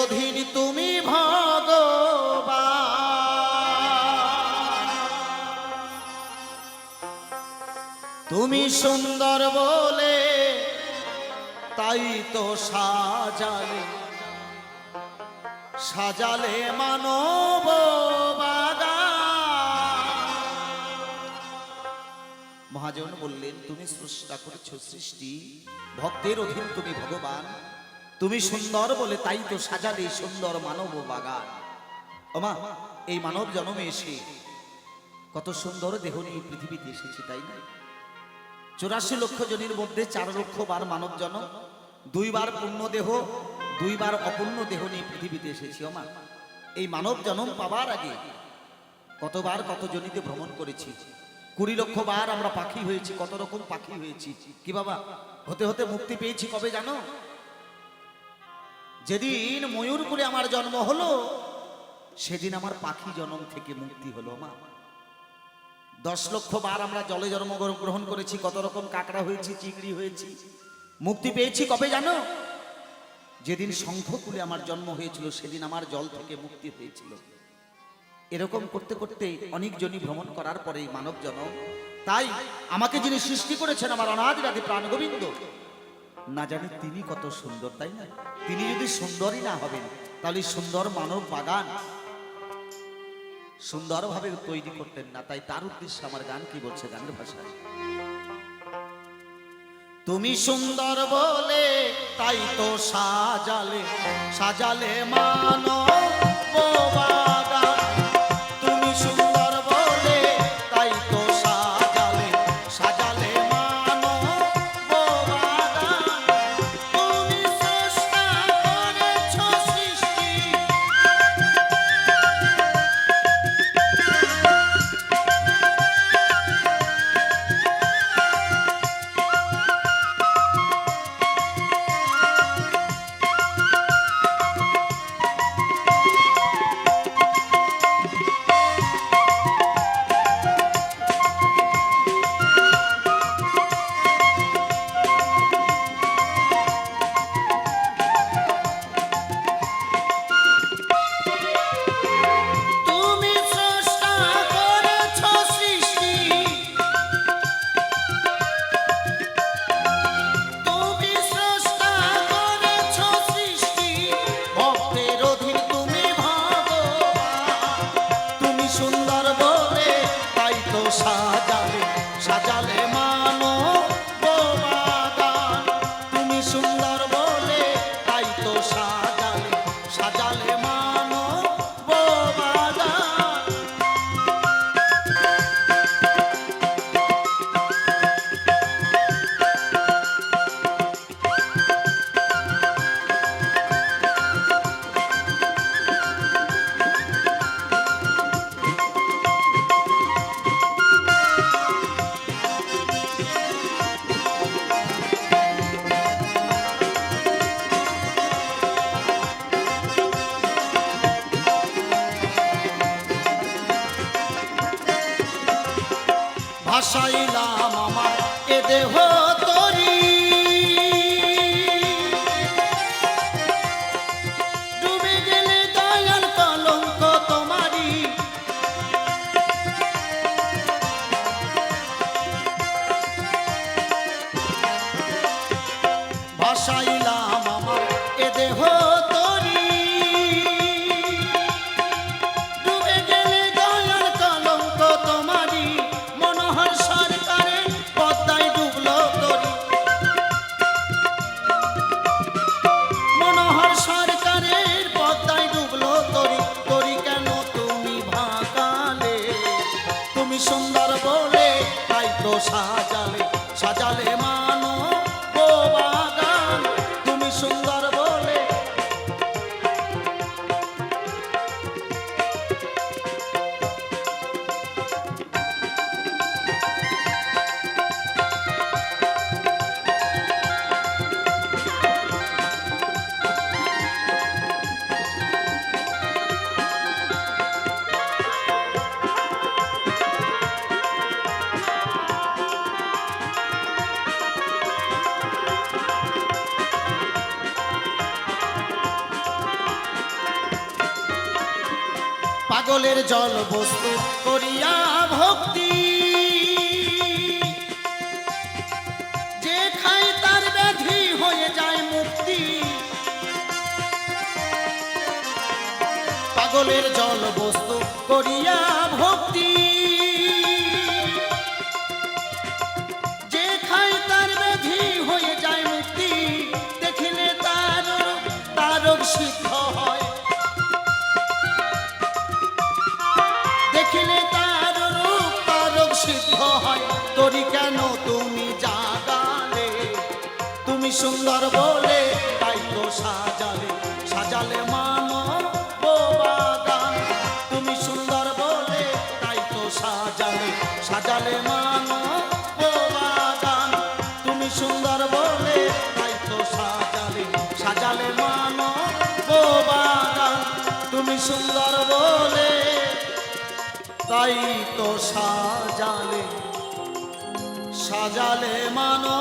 অধীন তুমি ভগবা তুমি সুন্দর বলে, তাই তো সাজালে সাজালে মানব মহাজন বললেন, তুমি সৃষ্টা করেছ সৃষ্টি, ভক্তের অধীন তুমি ভগবান। তুমি সুন্দর বলে তাই তো সাজালে সুন্দর মানব বাগান। ওমা এই মানব জন্মে এসে কত সুন্দর দেহ নিয়ে পৃথিবীতে এসেছি, তাই না? চৌরাশি লক্ষ জনের মধ্যে চার লক্ষ বার মানব জন দুইবার পূর্ণ দেহ, দুইবার অপূর্ণ দেহ নিয়ে পৃথিবীতে এসেছি ওমা এই মানব জন্ম পাবার আগে কতবার কত জনিতে ভ্রমণ করেছি, কুড়ি লক্ষ বার আমরা পাখি হয়েছি, কত রকম পাখি হয়েছি। কি বাবা, হতে হতে মুক্তি পেয়েছি কবে জানো? যেদিন ময়ূর করে আমার জন্ম হলো, সেদিন আমার পাখি জন্ম থেকে মুক্তি হলো মা। দশ লক্ষ বার আমরা জলে জন্মগ্রহণ করেছি, কত রকম কাঁকড়া হয়েছি, চিংড়ি হয়েছি। মুক্তি পেয়েছি কবে জানো? যেদিন শঙ্খকুলে আমার জন্ম হয়েছিল, সেদিন আমার জল থেকে মুক্তি হয়েছিল। এরকম করতে করতে অনেক জনই ভ্রমণ করার পরে মানব জনম তাই আমাকে যিনি সৃষ্টি করেছেন আমার অনাদিরাদি প্রাণ গোবিন্দ না জানি তিনি কত সুন্দর, তাই না? তিনি যদি সুন্দরই না হবেন, তাহলে সুন্দর মানব বাগান সুন্দরভাবে তৈরি করতেন না। তাই তার উদ্দেশ্যে আমার গান কি বলছে গানের ভাষায়? তুমি সুন্দর বলে তাই তো সাজালে সাজালে মানো তুমি আমার এ পাগলের জল বস্তু করিয়া ভক্তি। যে খাই তার ব্যাধি হয়ে যায় মুক্তি। পাগলের জল বস্তু করিয়া ভক্তি। শিক্ষা সুন্দর বলে, তাই তো সাজালে সাজালে মানো বাগান তুমি সুন্দর বলে, তাই তো সাজালে সাজালে মানো বাগান তুমি সুন্দর বলে, তাই তো সাজালে সাজালে মানো বাগান তুমি সুন্দর বলে, তাই তো সাজালে সাজালে মানো